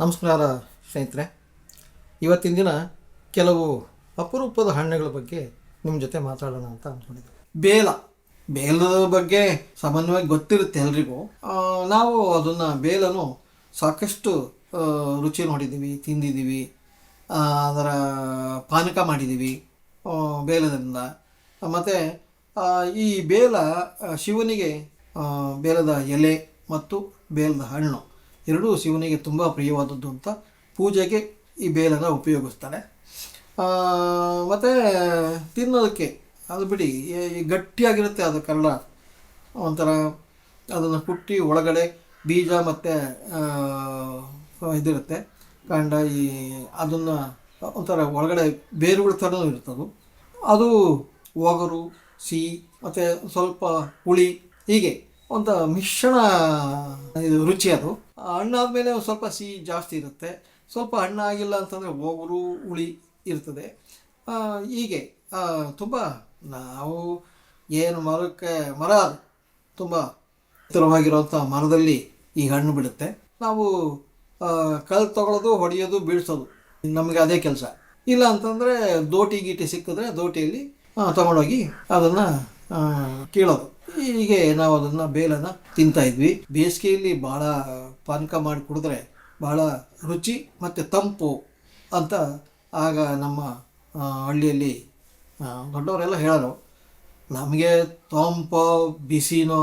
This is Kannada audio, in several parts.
ನಮಸ್ಕಾರ ಸ್ನೇಹಿತರೆ, ಇವತ್ತಿನ ದಿನ ಕೆಲವು ಅಪರೂಪದ ಹಣ್ಣುಗಳ ಬಗ್ಗೆ ನಿಮ್ಮ ಜೊತೆ ಮಾತಾಡೋಣ ಅಂತ ಅಂದ್ಕೊಂಡಿದ್ದೆ ಬೇಲ, ಬೇಲದ ಬಗ್ಗೆ ಸಾಮಾನ್ಯವಾಗಿ ಗೊತ್ತಿರುತ್ತೆ ಎಲ್ರಿಗೂ. ನಾವು ಅದನ್ನು ಬೇಲನು ಸಾಕಷ್ಟು ರುಚಿ ನೋಡಿದ್ದೀವಿ, ತಿಂದಿದ್ದೀವಿ ಅದರ ಪಾನಕ ಮಾಡಿದ್ದೀವಿ ಬೇಲದಿಂದ. ಮತ್ತು ಈ ಬೇಲ ಶಿವನಿಗೆ ಬೇಲದ ಎಲೆ ಮತ್ತು ಬೇಲದ ಹಣ್ಣು. ಎರಡೂ ಶಿವನಿಗೆ ತುಂಬ ಪ್ರಿಯವಾದದ್ದು ಅಂತ ಪೂಜೆಗೆ ಈ ಬೇಲನ್ನು ಉಪಯೋಗಿಸ್ತಾನೆ. ಮತ್ತು ತಿನ್ನೋದಕ್ಕೆ, ಅದು ಬಿಡಿ ಗಟ್ಟಿಯಾಗಿರುತ್ತೆ ಅದು ಕನ್ನಡ ಒಂಥರ ಅದನ್ನು ಕುಟ್ಟಿ ಒಳಗಡೆ ಬೀಜ ಮತ್ತು ಇದಿರುತ್ತೆ. ಕಾಂಡ, ಈ ಅದನ್ನು ಒಂಥರ ಒಳಗಡೆ ಬೇರುಗಳ ಥರನೂ ಇರ್ತದೆ ಅದು. ಒಗರು, ಸಿಹಿ, ಮತ್ತು ಸ್ವಲ್ಪ ಹುಳಿ, ಹೀಗೆ ಒಂದು ಮಿಶ್ರಣ, ಇದು ರುಚಿ ಅದು. ಹಣ್ಣಾದ್ಮೇಲೆ ಒಂದು ಸ್ವಲ್ಪ ಸಿಹಿ ಜಾಸ್ತಿ ಇರುತ್ತೆ. ಸ್ವಲ್ಪ ಹಣ್ಣಾಗಿಲ್ಲ ಅಂತಂದರೆ ಒಗರು, ಹುಳಿ ಇರ್ತದೆ. ಹೀಗೆ ತುಂಬ ನಾವು ಏನು ಮರಕ್ಕೆ, ಮರ ತುಂಬ ಎತ್ತರವಾಗಿರುವಂಥ ಮರದಲ್ಲಿ ಈ ಹಣ್ಣು ಬಿಡುತ್ತೆ. ನಾವು ಕಲ್ ತಗೊಳ್ಳೋದು ಹೊಡೆಯೋದು, ಬೀಳ್ಸೋದು. ನಮಗೆ ಅದೇ ಕೆಲಸ. ಇಲ್ಲ ಅಂತಂದರೆ ದೋಟಿ ಗೀಟಿ ಸಿಕ್ಕಿದ್ರೆ ದೋಟಿಯಲ್ಲಿ ತಗೊಂಡೋಗಿ ಅದನ್ನು ಕೀಳೋದು. ಹೀಗೆ ನಾವು ಅದನ್ನ ಬೇಲನ್ನ ತಿಂತಾ ಇದ್ವಿ. ಬೇಸಿಗೆಯಲ್ಲಿ ಬಹಳ ಪಾನಕ ಮಾಡಿ ಕುಡಿದ್ರೆ ಬಹಳ ರುಚಿ ಮತ್ತು ತಂಪು ಅಂತ ಆಗ ನಮ್ಮ ಹಳ್ಳಿಯಲ್ಲಿ ದೊಡ್ಡವರೆಲ್ಲ ಹೇಳೋರು. ನಮಗೆ ತಂಪೋ, ಬಿಸಿನೋ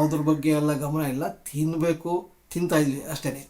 ಅದ್ರ ಬಗ್ಗೆ ಎಲ್ಲ ಗಮನ ಇಲ್ಲ. ತಿನ್ನಬೇಕು ತಿಂತಾ ಇದ್ವಿ ಅಷ್ಟೇ